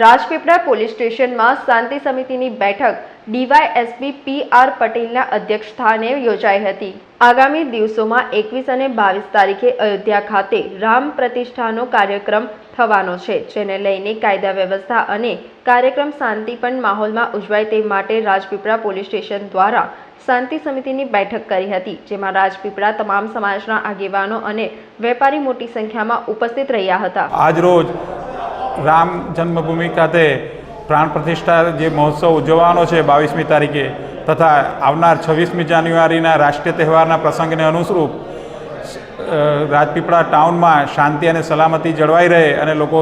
Rajpipla police સ્ટેશનમાં શાંતિ સમિતિની બેઠક ડીવાયએસપી પી આર પટેલના અધ્યક્ષસ્થાને યોજાઈ હતી. આગામી દિવસોમાં એકવીસ અને બાવીસ તારીખે અયોધ્યા ખાતે રામ પ્રતિષ્ઠાનો કાર્યક્રમ થવાનો છે, જેને લઈને કાયદા વ્યવસ્થા અને કાર્યક્રમ શાંતિપૂર્ણ માહોલમાં ઉજવાય તે માટે રાજપીપળા પોલીસ સ્ટેશન દ્વારા શાંતિ સમિતિની બેઠક કરી હતી, જેમાં રાજપીપળા તમામ સમાજના આગેવાનો અને વેપારી મોટી સંખ્યામાં ઉપસ્થિત રહ્યા હતા. આજરોજ રામ જન્મભૂમિ ખાતે પ્રાણ પ્રતિષ્ઠા જે મહોત્સવ ઉજવવાનો છે બાવીસમી તારીખે તથા આવનાર છવ્વીસમી જાન્યુઆરીના રાષ્ટ્રીય તહેવારના પ્રસંગને અનુસરૂપ રાજપીપળા ટાઉનમાં શાંતિ અને સલામતી જળવાઈ રહે અને લોકો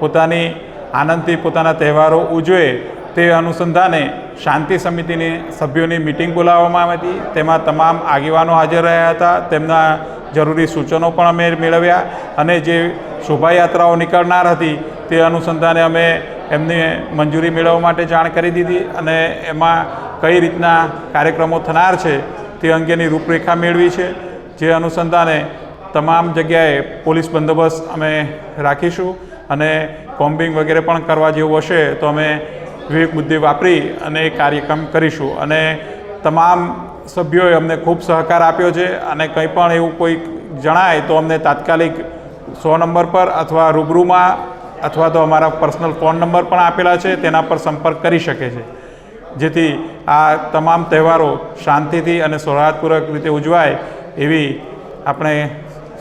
પોતાની આનંદથી પોતાના તહેવારો ઉજવે તે અનુસંધાને શાંતિ સમિતિની સભ્યોની મિટિંગ બોલાવવામાં આવી હતી. તેમાં તમામ આગેવાનો હાજર રહ્યા હતા. તેમના જરૂરી સૂચનો પણ અમે મેળવ્યા અને જે શોભાયાત્રાઓ નીકળનાર હતી તે અનુસંધાને અમે એમને મંજૂરી મેળવવા માટે જાણ કરી દીધી અને એમાં કઈ રીતના કાર્યક્રમો થનાર છે તે અંગેની રૂપરેખા મેળવી છે. જે અનુસંધાને તમામ જગ્યાએ પોલીસ બંદોબસ્ત અમે રાખીશું અને કોમ્બિંગ વગેરે પણ કરવા જેવું હશે તો અમે વિવેક બુદ્ધિ વાપરી અને કાર્યક્રમ કરીશું અને તમામ સભ્યોએ અમને ખૂબ સહકાર આપ્યો છે અને કંઈ પણ એવું કોઈ જણાય તો અમને તાત્કાલિક સો નંબર પર અથવા રૂબરૂમાં અથવા તો અમારા પર્સનલ ફોન નંબર પણ આપેલા છે, તેના પર સંપર્ક કરી શકે છે. જેથી આ તમામ તહેવારો શાંતિથી અને સૌહાર્દપૂર્વક રીતે ઉજવાય એવી આપણે